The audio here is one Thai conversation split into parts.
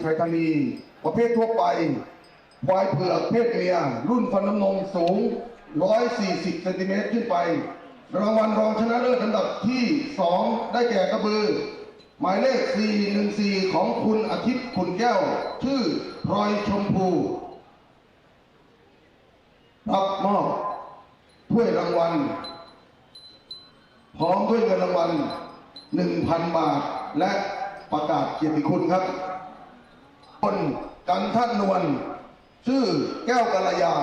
ไทยธานีประเภททั่วไปควายเผือกเพศเมีย รุ่นฟันน้ำนมสูง 140เซนติเมตรขึ้นไป รางวัลรองชนะเลิศอันดับที่ 2 ได้แก่กระบือ หมายเลข 414 ของคุณอาทิตย์ขุนแก้ว ชื่อพลอยชมพู รับมอบถ้วยรางวัล พร้อมด้วยเงินรางวัล 1,000 บาท และประกาศเกียรติคุณครับ คนกันท่านนวลชื่อแก้วกัลยา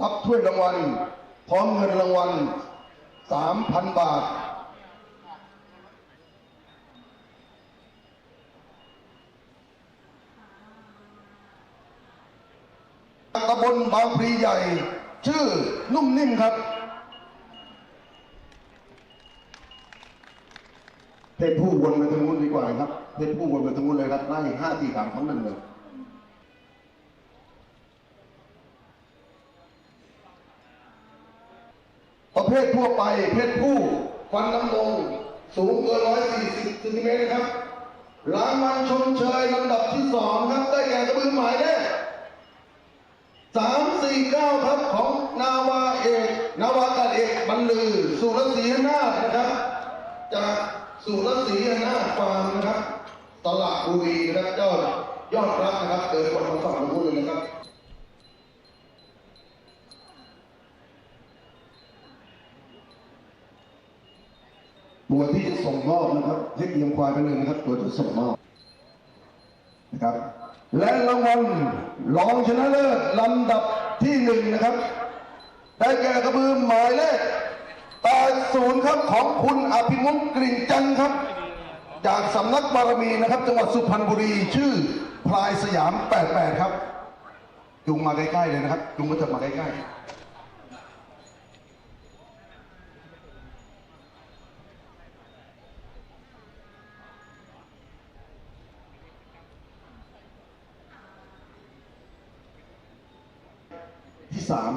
รับถ้วยรางวัล พร้อมเงินรางวัล3,000บาท ตำบลบางพลีใหญ่ ชื่อนุ่มนิ่มครับ เพศผู้วนไปทางนู้นดีกว่าครับ เพศผู้วนไปทางนู้นเลยครับไล่ห้าสี่สามครั้งหนึ่งเลยประเภททั่วไปเพศผู้ฟันน้ำนมสูงเกินร้อยสี่สิบซนติเมตรนะครับรางวัลชมเชยลำดับที่สองครับ ได้แก่กระบือหมายเลขสามสี่เก้าครับของนาวาเอก นาวากาเอกบรรลือ สุรศรีนาถนะครับ จาก สุรศรีนาฟาร์มนะครับ ตลาดบุรีนะครับยอดยอดรักนะครับเกิดคนมาฝั่งนู้นเลยนะครับตัวที่จะส่งมอบนะครับ ให้เตรียมควายไปเลยนะครับ ตัวจะส่งมอบนะครับ และรางวัลรองชนะเลิศลำดับที่หนึ่งนะครับ ได้แก่กระบือหมายเลข แปดศูนย์ครับของคุณอภิมุขกลิ่นจันทร์ครับ จากสำนักบารมีนะครับ จังหวัดสุพรรณบุรีชื่อพลายสยาม 88 ครับ จุงมาใกล้ๆเลยนะครับ จุงก็จะมาใกล้ๆที่สาม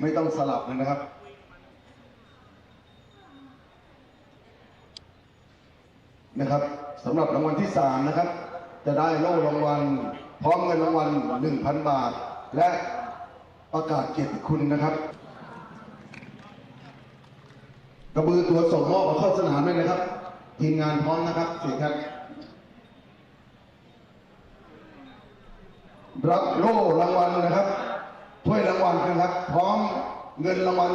ไม่ต้องสลับเลยนะครับ นะครับสำหรับรางวัลที่สามนะครับจะได้โล่รางวัล พร้อมเงินรางวัลหนึ่งพันบาท และประกาศเกียรติคุณนะครับ กระบือตัวส่งมอบเอาเข้าสนามเลยนะครับ ทีมงานพร้อมนะครับเสียครับรับโล่รางวัลนะครับถ้วยรางวัลนะครับ พร้อมเงินรางวัล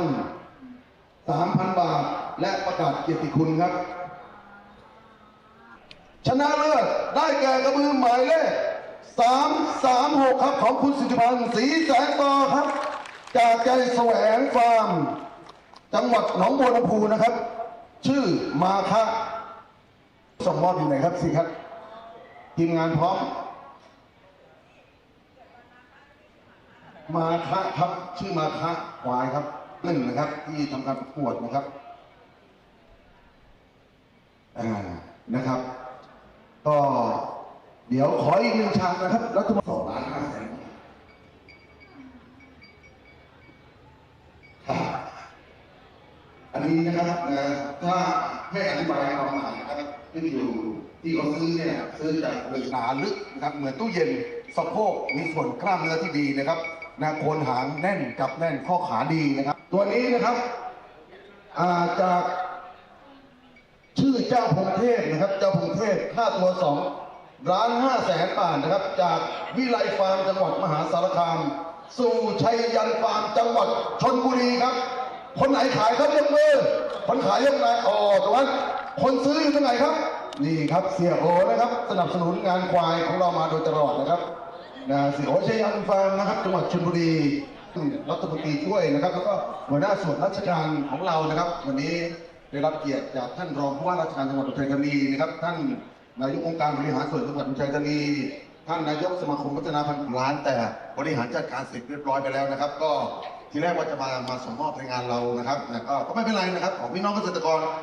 3,000 บาท และประกาศเกียรติคุณครับ ชนะเลิศได้แก่กระบือหมายเลข336ครับของคุณสิทธิพันธ์ศรีแสงต่อครับ จากใจแสวงฟาร์ม จังหวัดหนองบัวลำพูนะครับ ชื่อมาคะส่งมอบอยู่ไหนครับสิครับ ทีมงานพร้อม มาคะครับชื่อมาคะควายครับหนึ่งนะครับ ที่ทำการประกวดนะครับอ่านะครับ ก็เดี๋ยวขออีกหนึ่งฉากนะครับรัฐมนตรีสองล้านห้าแสนอันนี้นะครับนะถ้าให้อธิบายความหมายนะครับที่อยู่ที่เขาซื้อเนี่ยซื้อจากเหล็กหนาลึกนะครับเหมือนตู้เย็นสะโพกมีส่วนกล้ามเนื้อที่ดีนะครับนะโคนหางแน่นกับแน่นข้อขาดีนะครับ ตัวนี้นะครับอ่าจาก อเจ้าพงเทพนะครับ เจ้าพงเทพค่าตัวสองล้านห้าแสนบาทนะครับ จากวิไลฟาร์มจังหวัดมหาสารคาม สู่ชัยยันฟาร์มจังหวัดชนบุรีครับ คนไหนขายครับยกมือคนขายยกไหนอ๋อตรงนั้นคนซื้ออยู่ตรงไหนครับ นี่ครับเสียโอนะครับ สนับสนุนงานควายของเรามาโดยตลอดนะครับนะเสียโอชัยยันฟาร์มนะครับ จังหวัดชลบุรีรัฐมนตรีช่วยนะครับ แล้วก็หัวหน้าส่วนราชการของเรานะครับ วันนี้ ได้รับเกียรติจากท่านรองผู้ว่าราชการจังหวัดอุทัยธานีนะครับ ท่านนายกองค์การบริหารส่วนจังหวัดอุทัยธานีท่านนายกสมาคมพัฒนาพันธุ์ร้าน แต่บริหารจัดการเสร็จเรียบร้อยไปแล้วนะครับ ก็ทีแรกว่าจะมามาสมมอบในงานเรานะครับแต่ก็ก็ไม่เป็นไรนะครับ ของพี่น้องเกษตรกร